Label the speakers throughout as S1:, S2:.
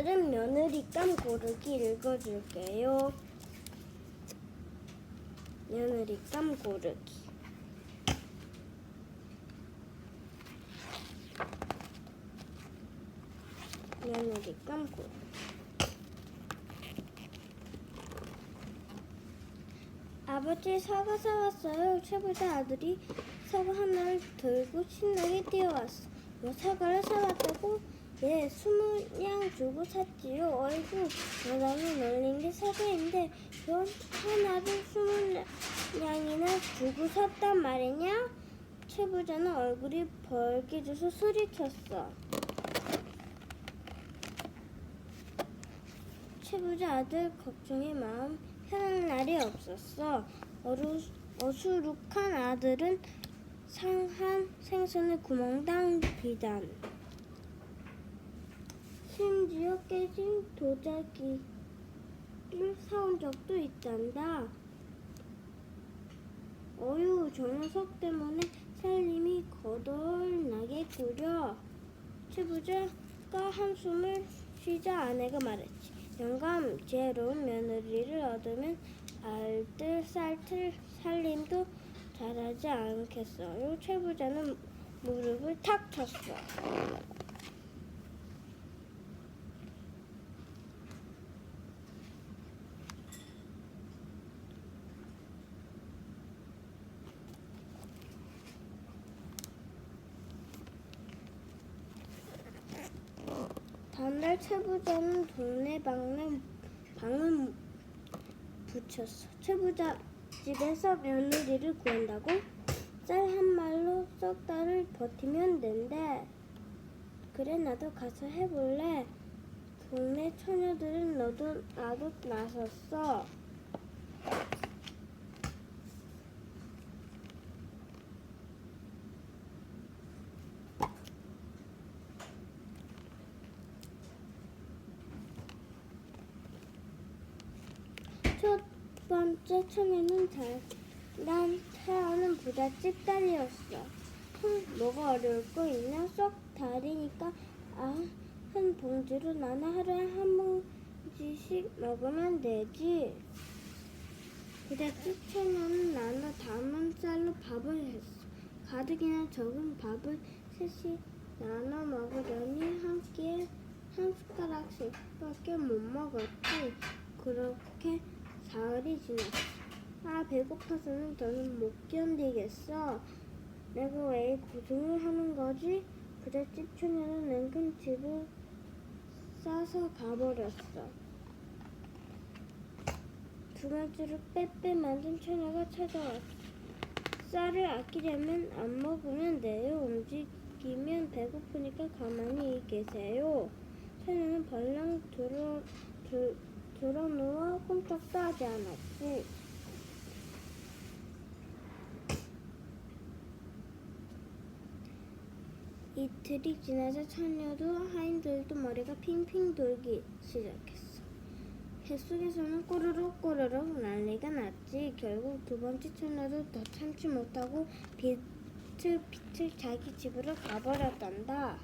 S1: 오늘은 며느리감 고르기 읽어줄게요. 며느리감 고르기. 며느리감 고르기. 아버지 사과 사왔어요. 최부자 아들이 사과 하나를 들고 신나게 뛰어왔어. 뭐 사과를 사왔다고? 예, 스무 냥 주고 샀지요. 어이구, 너무 놀린 게 사과인데 그건 하나를 스무 냥이나 주고 샀단 말이냐? 최부자는 얼굴이 벌개져서 소리쳤어. 최부자 아들 걱정에 마음 편한 날이 없었어. 어루, 어수룩한 아들은 상한 생선에 구멍당 비단. 심지어 깨진 도자기를 사온 적도 있단다. 어휴, 저 녀석 때문에 살림이 거덜나겠구려. 최부자가 한숨을 쉬자 아내가 말했지. 영감, 지혜로운 며느리를 얻으면 알뜰 쌀틀 살림도 잘하지 않겠어요. 최부자는 무릎을 탁 쳤어. 다음날 최부자는 동네 방에 방을 붙였어. 최부자 집에서 며느리를 구한다고? 쌀 한 말로 석 달을 버티면 된대. 그래 나도 가서 해볼래. 동네 처녀들은 너도 나도 나섰어. 첫 번째 처녀는 잘 난 태어난 부잣집 딸이었어. 흠, 뭐가 어려울 거 있냐? 쏙 다리니까 아, 한 봉지로 나는 하루에 한 봉지씩 먹으면 되지. 부잣집 처녀는 나눠 담은 쌀로 밥을 했어. 가득이나 적은 밥을 셋이 나눠 먹으려니 한 끼에 한 숟가락씩밖에 못 먹었지. 그렇게 사흘이 지났어. 아 배고파서는 더는 못 견디겠어. 내가 왜 고생을 하는 거지? 부잣집 처녀는 냉큼 집을 싸서 가버렸어. 두 번째로 빼빼 만든 처녀가 찾아왔어. 쌀을 아끼려면 안 먹으면 돼요. 움직이면 배고프니까 가만히 계세요. 처녀는 벌렁 들어, 들, 들어 누워 꼼짝도 하지 않았지. 이틀이 지나자 처녀도 하인들도 머리가 핑핑 돌기 시작했어. 뱃속에서는 꼬르륵 꼬르륵 난리가 났지. 결국 두 번째 처녀도 더 참지 못하고 비틀비틀 자기 집으로 가버렸단다.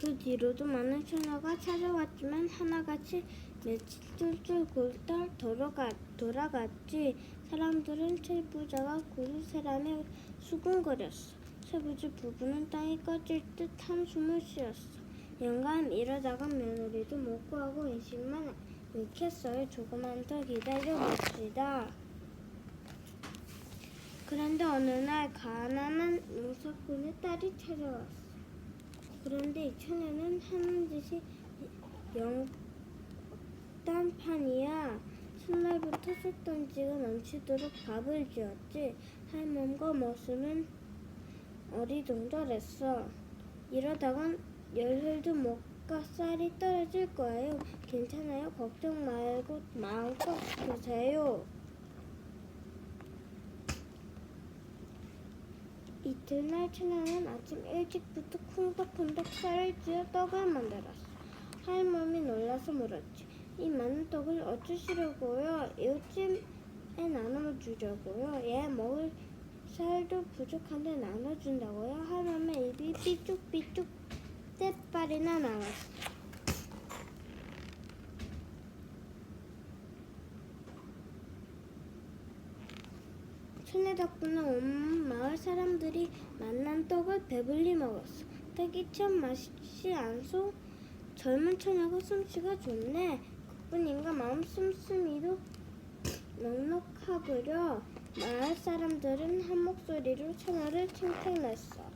S1: 그 뒤로도 많은 처녀가 찾아왔지만 하나같이 며칠 쫄쫄 굴떡 돌아가, 돌아갔지. 사람들은 최부자가 구두사람에 수군거렸어. 최부자 부부는 땅이 꺼질 듯 한숨을 쉬었어. 영감 이러다가 며느리도 못 구하고 인식만 잃겠어요. 조금만 더 기다려봅시다. 그런데 어느 날 가난한 농사꾼의 딸이 찾아왔어. 그런데 이 처녀는 하는 짓이 영단판이야. 첫날부터 솥던지가 넘치도록 밥을 지었지. 할멈과 모습은 어리둥절했어. 이러다간 열흘도 못 가 쌀이 떨어질 거예요. 괜찮아요. 걱정 말고 마음껏 드세요. 이튿날 천하는 아침 일찍부터 쿵덕쿵덕 쌀을 쥐어 떡을 만들었어. 할멈이 놀라서 물었지. 이 많은 떡을 어쩌시려고요? 이웃집에 나눠 주려고요. 얘 먹을 쌀도 부족한데 나눠준다고요? 할멈의 입이 삐죽삐죽 때빨이나 나왔어. 천혜 덕분에 온 마을 사람들이 만난 떡을 배불리 먹었어. 떡이 참 맛있지 않소? 젊은 처녀가 솜씨가 좋네. 그뿐인가 마음 씀씀이도 넉넉하구려. 마을 사람들은 한 목소리로 처녀를 칭찬했어.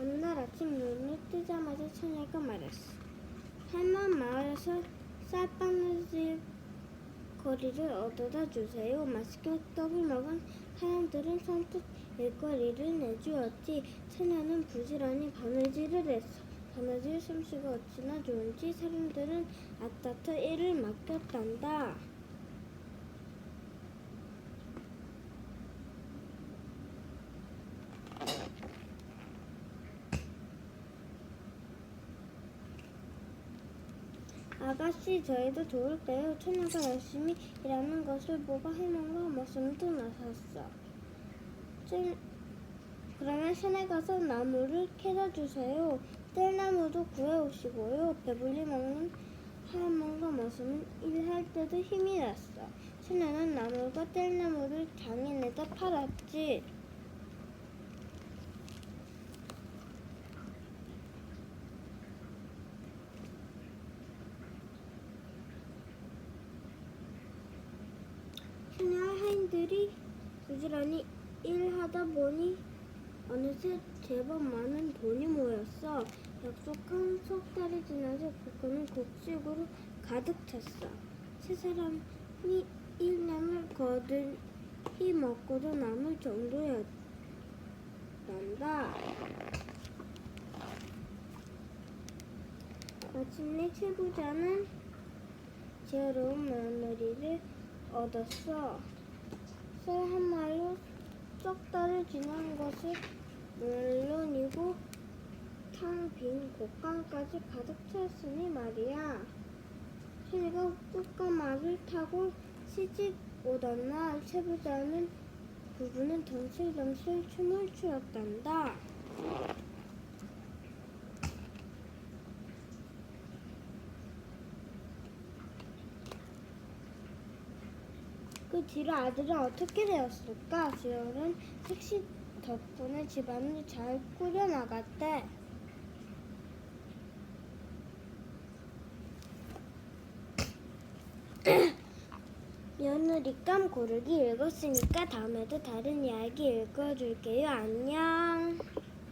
S1: 다음날 아침 눈이 뜨자마자 처녀가 말했어. 할멈 마을에서 쌀바느질 거리를 얻어다 주세요. 맛있게 떡을 먹은 사람들은 선뜻 일거리를 내주었지. 처녀는 부지런히 바느질을 했어. 바느질 솜씨가 어찌나 좋은지 사람들은 아따트 일을 맡겼단다. 아가씨 저희도 도울게요. 처녀가 열심히 일하는 것을 보고 할멈과 머슴도 나섰어. 좀- 그러면 산에 가서 나무를 캐다 주세요. 뗄나무도 구해 오시고요. 배불리 먹는 할멈과 머슴은 일할 때도 힘이 났어. 처녀는 나무과 뗄나무를 장인에다 팔았지. 처녀 하인들이 부지런히 일하다 보니 어느새 제법 많은 돈이 모였어. 약속한 석 달이 지나자 국가는 곡식으로 가득 찼어. 세 사람이 일년을 거들이 먹고도 남을 정도였단다. 마침내 최부자는 지혜로운 며느리를 얻었어. 쌀한석 달을 지난 것이 물론이고 탕빈 곡간까지 가득 찼으니 말이야. 꽃과 말을 타고 시집 오던 날 최부자는 부부는 덩실덩실 춤을 추었단다. 그 뒤로 아들은 어떻게 되었을까? 지열은 택시 덕분에 집안을 잘 꾸려나갔대. 며느리감 고르기 읽었으니까 다음에도 다른 이야기 읽어줄게요. 안녕.